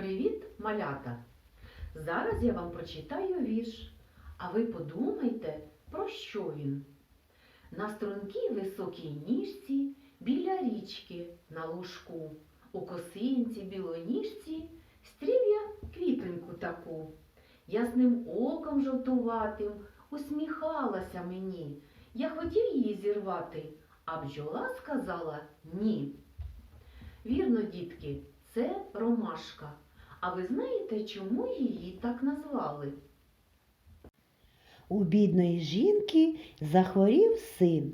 Привіт, малята! Зараз я вам прочитаю вірш, а ви подумайте, про що він. На стрункій високій ніжці біля річки на лужку, у косинці білоніжці стрів я квітоньку таку. Ясним оком жовтуватим усміхалася мені. Я хотів її зірвати, а бджола сказала ні. Вірно, дітки, це ромашка. А ви знаєте, чому її так назвали? У бідної жінки захворів син.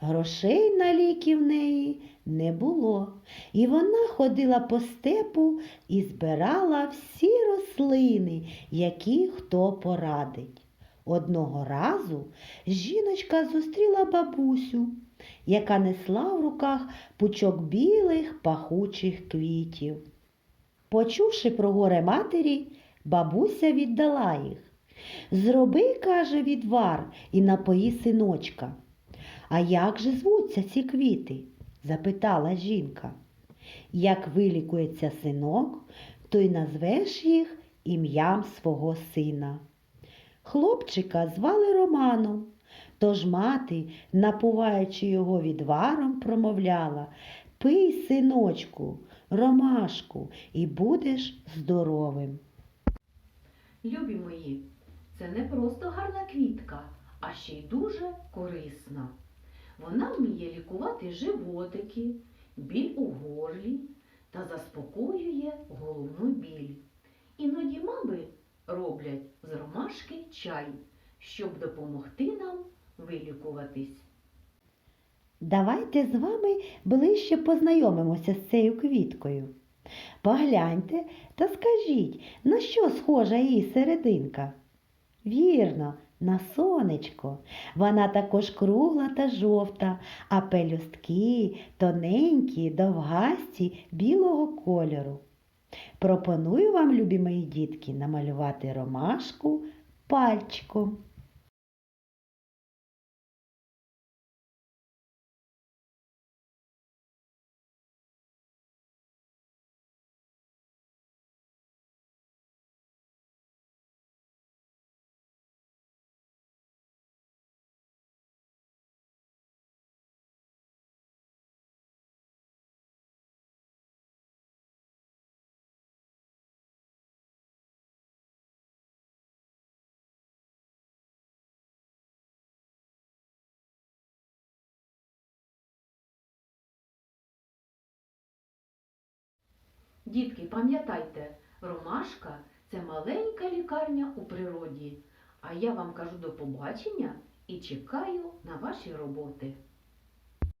Грошей на ліки в неї не було. І вона ходила по степу і збирала всі рослини, які хто порадить. Одного разу жіночка зустріла бабусю, яка несла в руках пучок білих пахучих квітів. Почувши про горе матері, бабуся віддала їх. Зроби, каже, відвар і напої синочка. А як же звуться ці квіти? запитала жінка. Як вилікується синок, то й назвеш їх ім'ям свого сина. Хлопчика звали Романом, тож мати, напуваючи його відваром, промовляла Пий, синочку, ромашку, і будеш здоровим. Любі мої, це не просто гарна квітка, а ще й дуже корисна. Вона вміє лікувати животики, біль у горлі та заспокоює головну біль. Іноді мами роблять з ромашки чай, щоб допомогти нам вилікуватись. Давайте з вами ближче познайомимося з цією квіткою. Погляньте та скажіть, на що схожа її серединка? Вірно, на сонечко. Вона також кругла та жовта, а пелюстки тоненькі, довгасті білого кольору. Пропоную вам, любі мої дітки, намалювати ромашку пальчиком. Дітки, пам'ятайте, ромашка це маленька лікарня у природі. А я вам кажу до побачення і чекаю на ваші роботи.